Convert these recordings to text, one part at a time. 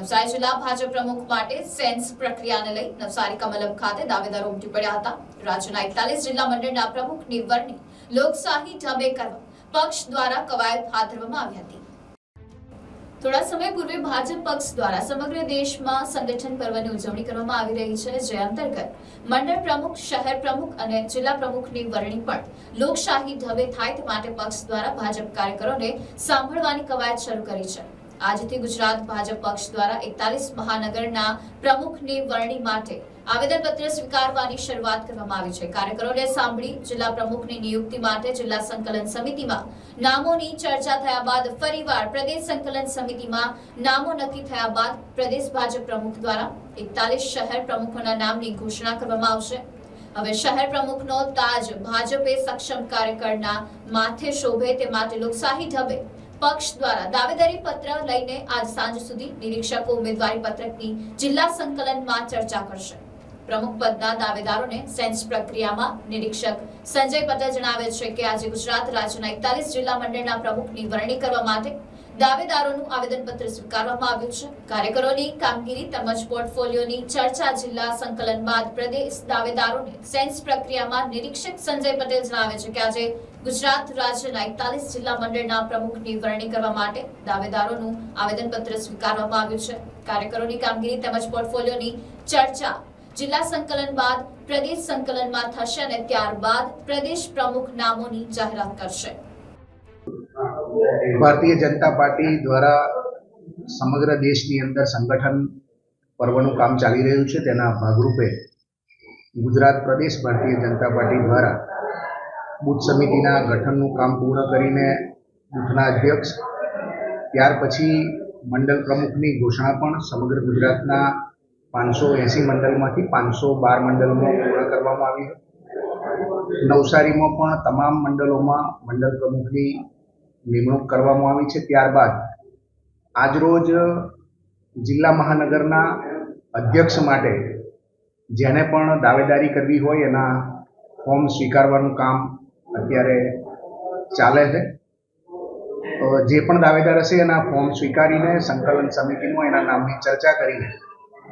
નવસારી જિલ્લા ભાજપ પ્રમુખ માટે સેન્સ પ્રક્રિયાને લઈ નવસારી કમલમ ખાતે દાવેદારો ઉમટી પડ્યા હતા. રાજ્યના એકતાલીસ જિલ્લા મંડળના પ્રમુખની વરણી લોકશાહી ઢબે કરવા પક્ષ દ્વારા કવાયત હાથ ધરવામાં આવી હતી. થોડા સમય પૂર્વે ભાજપ પક્ષ દ્વારા સમગ્ર દેશમાં સંગઠન પર્વની ઉજવણી કરવામાં આવી રહી છે. જે અંતર્ગત મંડળ પ્રમુખ, શહેર પ્રમુખ અને જિલ્લા પ્રમુખની વરણી પણ લોકશાહી ઢબે થાય તે માટે પક્ષ દ્વારા ભાજપ કાર્યકરોને સાંભળવાની કવાયત શરૂ કરી છે. આજથી ગુજરાત ભાજપ પક્ષ દ્વારા એકતાલીસ મહાનગરના પ્રમુખની વરણી માટે આવેદનપત્ર સ્વીકારવાની શરૂઆત કરવામાં આવી છે. કાર્યકરોને સાંભળી જિલ્લા પ્રમુખની નિયુક્તિ માટે જિલ્લા સંકલન સમિતિમાં નામોની ચર્ચા થયા બાદ ફરીવાર પ્રદેશ સંકલન સમિતિમાં નામો નક્કી થયા બાદ પ્રદેશ ભાજપ પ્રમુખ દ્વારા એકતાલીસ શહેર પ્રમુખોના નામની ઘોષણા કરવામાં આવશે. હવે શહેર પ્રમુખનો તાજ ભાજપે સક્ષમ કાર્યકરના માથે શોભે તે માટે લોકશાહી ઢબે પક્ષ દ્વારા દાવેદારી પત્ર લઈને આજ સાંજ સુધી નિરીક્ષકો ઉમેદવારી પત્રકની જિલ્લા સંકલનમાં ચર્ચા કરશે. પ્રમુખ પદના દાવેદારોને સેન્સ પ્રક્રિયામાં નિરીક્ષક સંજય પટેલ જણાવે છે કે આજે ગુજરાત રાજ્યના એકતાલીસ જિલ્લા મંડળના પ્રમુખની વરણી કરવા માટે દાવેદારોનું આવેદનપત્ર સ્વીકારવામાં આવ્યું છે. કાર્યકરોની કામગીરી તેમજ પોર્ટફોલિયોની ચર્ચા જિલ્લા સંકલન બાદ પ્રદેશ દાવેદારોને સેન્સ પ્રક્રિયામાં નિરીક્ષક સંજય પટેલ જણાવે છે કે આજે ગુજરાત રાજ્યના એકતાલીસ જિલ્લા મંડળના પ્રમુખની વરણી કરવા માટે દાવેદારોનું આવેદનપત્ર સ્વીકારવામાં આવ્યું છે. કાર્યકરોની કામગીરી તેમજ પોર્ટફોલિયોની ચર્ચા જિલ્લા સંકલન બાદ પ્રદેશ સંકલનમાં થશે અને ત્યારબાદ પ્રદેશ પ્રમુખ નામોની જાહેરાત કરશે. ભારતીય જનતા પાર્ટી દ્વારા સમગ્ર દેશની અંદર સંગઠન પર્વનું કામ ચાલી રહ્યું છે. તેના ભાગરૂપે ગુજરાત પ્રદેશ ભારતીય જનતા પાર્ટી દ્વારા બુથ સમિતિના ગઠનનું કામ પૂર્ણ કરીને બુથના અધ્યક્ષ, ત્યાર પછી મંડળ પ્રમુખની ઘોષણા પણ સમગ્ર ગુજરાતના પાંચસો એંસી મંડળમાંથી પાંચસો બાર મંડળોમાં પૂર્ણ કરવામાં આવી નવસારીમાં પણ તમામ મંડળોમાં મંડળ પ્રમુખની નિમણૂક કરવામાં આવી છે. ત્યારબાદ આજરોજ જિલ્લા મહાનગરના અધ્યક્ષ માટે જેને પણ દાવેદારી કરવી હોય એના ફોર્મ સ્વીકારવાનું કામ અત્યારે ચાલે છે. જે પણ દાવેદાર હશે એના ફોર્મ સ્વીકારીને સંકલન સમિતિમાં એના નામની ચર્ચા કરીને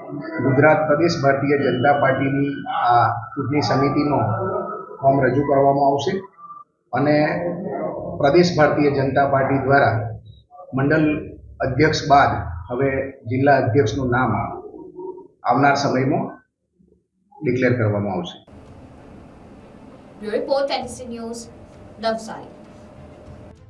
ગુજરાત પ્રદેશ ભારતીય જનતા પાર્ટીની આ ચૂંટણી સમિતિનો ફોર્મ રજૂ કરવામાં આવશે અને પ્રદેશ ભારતીય જનતા પાર્ટી દ્વારા મંડળ અધ્યક્ષ બાદ હવે જિલ્લા અધ્યક્ષનું નામ આવનાર સમયમાં ડિક્લેર કરવામાં આવશે. Report news, Navsari.